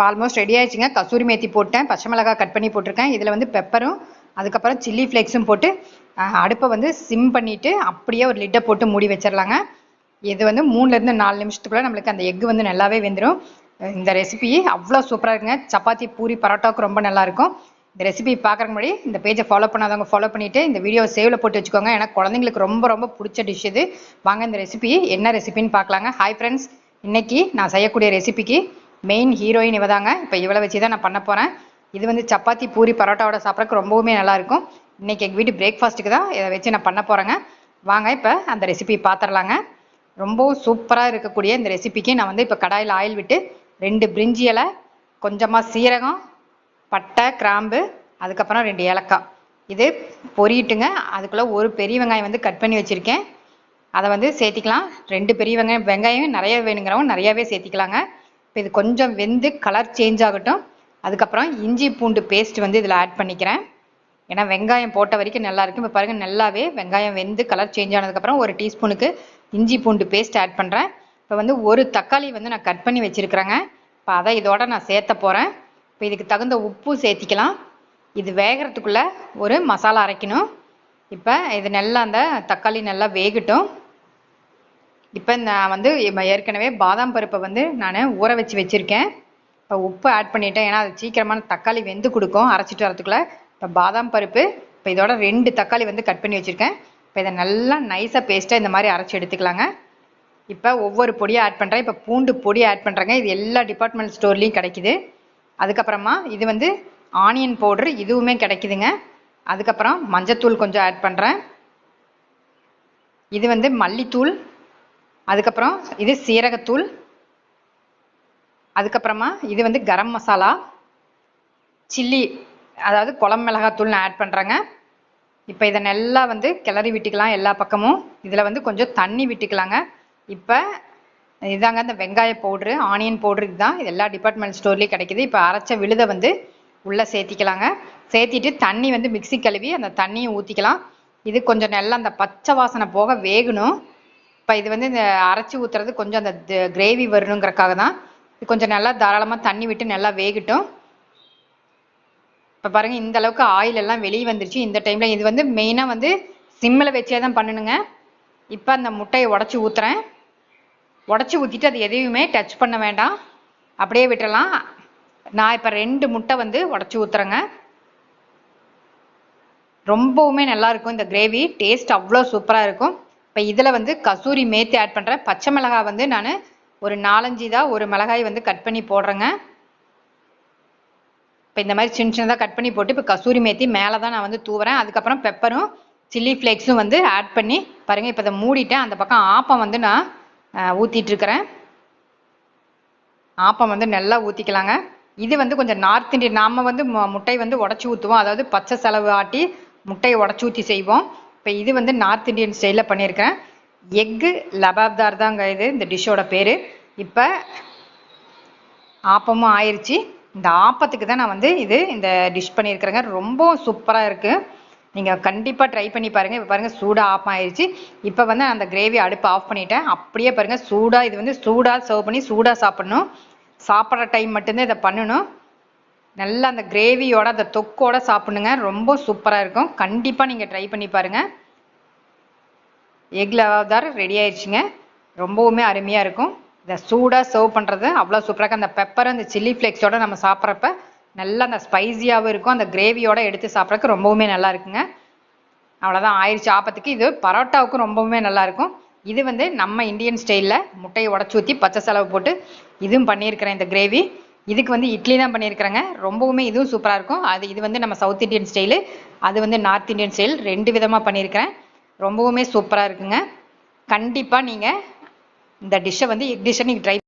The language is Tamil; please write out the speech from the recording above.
இப்போ ஆல்மோஸ்ட் ரெடி ஆயிடுச்சுங்க. கசூரி மேத்தி போட்டேன். பச்சை மிளகாய் கட் பண்ணி போட்டிருக்கேன். இதில் வந்து பெப்பரும் அதுக்கப்புறம் சில்லி ஃப்ளேக்ஸும் போட்டு அடுப்பை வந்து சிம் பண்ணிவிட்டு அப்படியே ஒரு லிட்டை போட்டு மூடி வச்சிடலாங்க இது வந்து மூணுலேருந்து நாலு நிமிஷத்துக்குள்ளே நம்மளுக்கு அந்த எக் வந்து நல்லாவே வெந்துடும் இந்த ரெசிபி அவ்வளோ சூப்பராக இருக்குங்க. சப்பாத்தி பூரி பரோட்டாவுக்கு ரொம்ப நல்லாயிருக்கும் இந்த ரெசிபி பார்க்குறக்கு முன்னாடி இந்த பேஜை ஃபாலோ பண்ணாதவங்க ஃபாலோ பண்ணிவிட்டு இந்த வீடியோ சேவில் போட்டு வச்சுக்கோங்க. ஏன்னா குழந்தைங்களுக்கு ரொம்ப ரொம்ப பிடிச்ச டிஷ் இது. வாங்க இந்த ரெசிபி என்ன ரெசிபின்னு பார்க்கலாங்க ஹாய் ஃப்ரெண்ட்ஸ் இன்னைக்கு நான் செய்யக்கூடிய ரெசிபிக்கு மெயின் ஹீரோயின் இவ தாங்க இப்போ இவளை வச்சு தான் நான் பண்ண போகிறேன் இது வந்து சப்பாத்தி பூரி பரோட்டாவோட சாப்பிட்றதுக்கு ரொம்பவுமே நல்லாயிருக்கும். இன்றைக்கி எங்கள் வீட்டு பிரேக்ஃபாஸ்ட்டுக்கு தான் இதை வச்சு நான் பண்ண போகிறேங்க வாங்க இப்போ அந்த ரெசிபி பார்த்துடலாங்க ரொம்பவும் சூப்பராக இருக்கக்கூடிய இந்த ரெசிபிக்கு நான் வந்து இப்போ கடாயில் ஆயில் விட்டு ரெண்டு பிரிஞ்சி இலை கொஞ்சமாக சீரகம் பட்டை கிராம்பு அதுக்கப்புறம் ரெண்டு ஏலக்காய். இது பொரியிட்டுங்க. அதுக்குள்ளே ஒரு பெரிய வெங்காயம் வந்து கட் பண்ணி வச்சுருக்கேன். அதை வந்து சேர்த்திக்கலாம். ரெண்டு பெரிய வெங்காயம் வெங்காயம் நிறைய வேணுங்கிறவங்க நிறையாவே சேர்த்திக்கலாங்க. இப்போ இது கொஞ்சம் வெந்து கலர் சேஞ்ச் ஆகட்டும். அதுக்கப்புறம் இஞ்சி பூண்டு பேஸ்ட் வந்து இதில் ஆட் பண்ணிக்கிறேன். ஏன்னா வெங்காயம் போட்ட வரைக்கும் நல்லா இருக்கும் இப்போ பாருங்கள் நல்லாவே வெங்காயம் வெந்து கலர் சேஞ்ச் ஆனதுக்கப்புறம் ஒரு டீஸ்பூனுக்கு இஞ்சி பூண்டு பேஸ்ட் ஆட் பண்ணுறேன் இப்போ வந்து ஒரு தக்காளி வந்து நான் கட் பண்ணி வச்சுருக்கிறேங்க. இப்போ அதை இதோட நான் சேர்த்த போகிறேன் இப்போ இதுக்கு தகுந்த உப்பு சேர்த்திக்கலாம். இது வேகிறதுக்குள்ளே ஒரு மசாலா அரைக்கணும். இப்போ இது நல்லா அந்த தக்காளி நல்லா வேகட்டும். இப்போ நான் வந்து ஏற்கனவே பாதாம் பருப்பை வந்து நான் ஊற வச்சு வச்சுருக்கேன். இப்போ உப்பு ஆட் பண்ணிட்டேன். ஏன்னா அது சீக்கிரமான தக்காளி வெந்து கொடுக்கும். அரைச்சிட்டு வரதுக்குள்ளே இப்போ பாதாம் பருப்பு இப்போ இதோட ரெண்டு தக்காளி வந்து கட் பண்ணி வச்சுருக்கேன். இப்போ இதை நல்லா நைஸாக பேஸ்ட்டாக இந்த மாதிரி அரைச்சி எடுத்துக்கலாங்க. இப்போ ஒவ்வொரு பொடியும் ஆட் பண்ணுறேன் இப்போ பூண்டு பொடி ஆட் பண்ணுறேங்க இது எல்லா டிபார்ட்மெண்ட் ஸ்டோர்லேயும் கிடைக்குது. அதுக்கப்புறமா இது வந்து ஆனியன் பவுடர் இதுவுமே கிடைக்குதுங்க. அதுக்கப்புறம் மஞ்சத்தூள் கொஞ்சம் ஆட் பண்ணுறேன் இது வந்து மல்லித்தூள் அதுக்கப்புறம் இது சீரகத்தூள். அதுக்கப்புறமா இது வந்து கரம் மசாலா. சில்லி அதாவது குளம் மிளகாத்தூள் ஆட் பண்ணுறாங்க இப்போ இதை நல்லா வந்து கிளறி விட்டுக்கலாம் எல்லா பக்கமும். இதில் வந்து கொஞ்சம் தண்ணி விட்டுக்கலாங்க. இப்போ இதாங்க இந்த வெங்காய பவுட்ரு ஆனியன் பவுட்ரு இதுதான். இது எல்லா டிபார்ட்மெண்ட் ஸ்டோர்லேயும் கிடைக்குது. இப்போ அரைச்ச விழுதை வந்து உள்ளே சேர்த்திக்கலாங்க. சேர்த்திட்டு தண்ணி வந்து மிக்ஸி கழுவி அந்த தண்ணியை ஊற்றிக்கலாம் இது கொஞ்சம் நல்லா அந்த பச்சை வாசனை போக வேகணும். இப்போ இது வந்து இந்த அரைச்சி ஊற்றுறது கொஞ்சம் அந்த கிரேவி வரணுங்கிறக்காக தான். இது கொஞ்சம் நல்லா தாராளமாக தண்ணி விட்டு நல்லா வேகட்டும். இப்போ பாருங்கள் இந்த அளவுக்கு ஆயில் எல்லாம் வெளியே வந்துருச்சு. இந்த டைமில் இது வந்து மெயினாக வந்து சிம்மில் வச்சே தான் பண்ணணுங்க இப்போ அந்த முட்டையை உடச்சி ஊற்றுறேன் உடச்சி ஊற்றிட்டு அது எதையுமே டச் பண்ண வேண்டாம். அப்படியே விட்டுறலாம். நான் இப்போ ரெண்டு முட்டை வந்து உடச்சி ஊற்றுறேங்க ரொம்பவுமே நல்லா இருக்கும் இந்த கிரேவி டேஸ்ட் அவ்வளோ சூப்பராக இருக்கும். இப்போ இதில் வந்து கசூரி மேத்தி ஆட் பண்ணுறேன் பச்சை மிளகாய் வந்து நான் ஒரு நாலஞ்சு தான் ஒரு மிளகாய் வந்து கட் பண்ணி போடுறேங்க. இப்போ இந்த மாதிரி சின்ன சின்னதாக கட் பண்ணி போட்டு இப்போ கசூரி மேத்தி மேலே தான் நான் வந்து தூவுறேன். அதுக்கப்புறம் பெப்பரும் சில்லி ஃப்ளேக்ஸும் வந்து ஆட் பண்ணி பாருங்கள் இப்போ இதை மூடிட்டேன். அந்த பக்கம் ஆப்பம் வந்து நான் ஊற்றிட்டுருக்கிறேன் ஆப்பம் வந்து நல்லா ஊற்றிக்கலாங்க இது வந்து கொஞ்சம் நார்த் இந்தியன் நாம வந்து முட்டை வந்து உடச்சி ஊற்றுவோம் அதாவது பச்சை செலவு ஆட்டி முட்டையை உடச்சி ஊற்றி செய்வோம். இப்போ இது வந்து நார்த் இந்தியன் ஸ்டைலில் பண்ணியிருக்கேன் எக்கு லபாப்தார் தாங்க இது இந்த டிஷ்ஷோட பேர். இப்போ ஆப்பமும் ஆயிடுச்சு இந்த ஆப்பத்துக்கு தான் நான் வந்து இது இந்த டிஷ் பண்ணியிருக்கிறேங்க ரொம்ப சூப்பராக இருக்குது நீங்கள் கண்டிப்பாக ட்ரை பண்ணி பாருங்கள் இப்போ பாருங்கள் சூடாக ஆஃப் ஆயிடுச்சு இப்போ வந்து அந்த கிரேவி அடுப்பு ஆஃப் பண்ணிட்டேன். அப்படியே பாருங்கள் சூடாக இது வந்து சூடாக சர்வ் பண்ணி சூடாக சாப்பிடணும். சாப்பிட்ற டைம் மட்டும்தான் இதை பண்ணணும். நல்லா அந்த கிரேவியோட அந்த தொக்கோட சாப்பிடுங்க. ரொம்ப சூப்பராக இருக்கும். கண்டிப்பாக நீங்கள் ட்ரை பண்ணி பாருங்கள் எக் லவாதார் ரெடி ஆயிடுச்சுங்க. ரொம்பவுமே அருமையாக இருக்கும். இதை சூடாக சர்வ் பண்ணுறது அவ்வளோ சூப்பராக இருக்கும். அந்த பெப்பர் அந்த சில்லி ஃப்ளேக்ஸோட நம்ம சாப்பிட்றப்ப நல்லா அந்த ஸ்பைசியாகவும் இருக்கும். அந்த கிரேவியோட எடுத்து சாப்பிட்றதுக்கு ரொம்பவுமே நல்லா இருக்குங்க. அவ்வளோதான். ஆயிடுச்சு ஆப்பத்துக்கு. இது பரோட்டாவுக்கும் ரொம்பவுமே நல்லா இருக்கும். இது வந்து நம்ம இந்தியன் ஸ்டைலில் முட்டையை உடச்சி ஊற்றி பச்சை செலவு போட்டு இதுவும் பண்ணியிருக்கிறேன் இந்த கிரேவி இதுக்கு வந்து இட்லி தான் பண்ணியிருக்கிறாங்க. ரொம்பவுமே இதுவும் சூப்பராக இருக்கும். அது இது வந்து நம்ம சவுத் இந்தியன் ஸ்டைலு. அது வந்து நார்த் இந்தியன் ஸ்டைல். ரெண்டு விதமாக பண்ணியிருக்கிறேன். ரொம்பவுமே சூப்பராக இருக்குங்க. கண்டிப்பாக நீங்கள் இந்த டிஷ்ஷை வந்து எக் டிஷ்ஷை நீங்கள் ட்ரை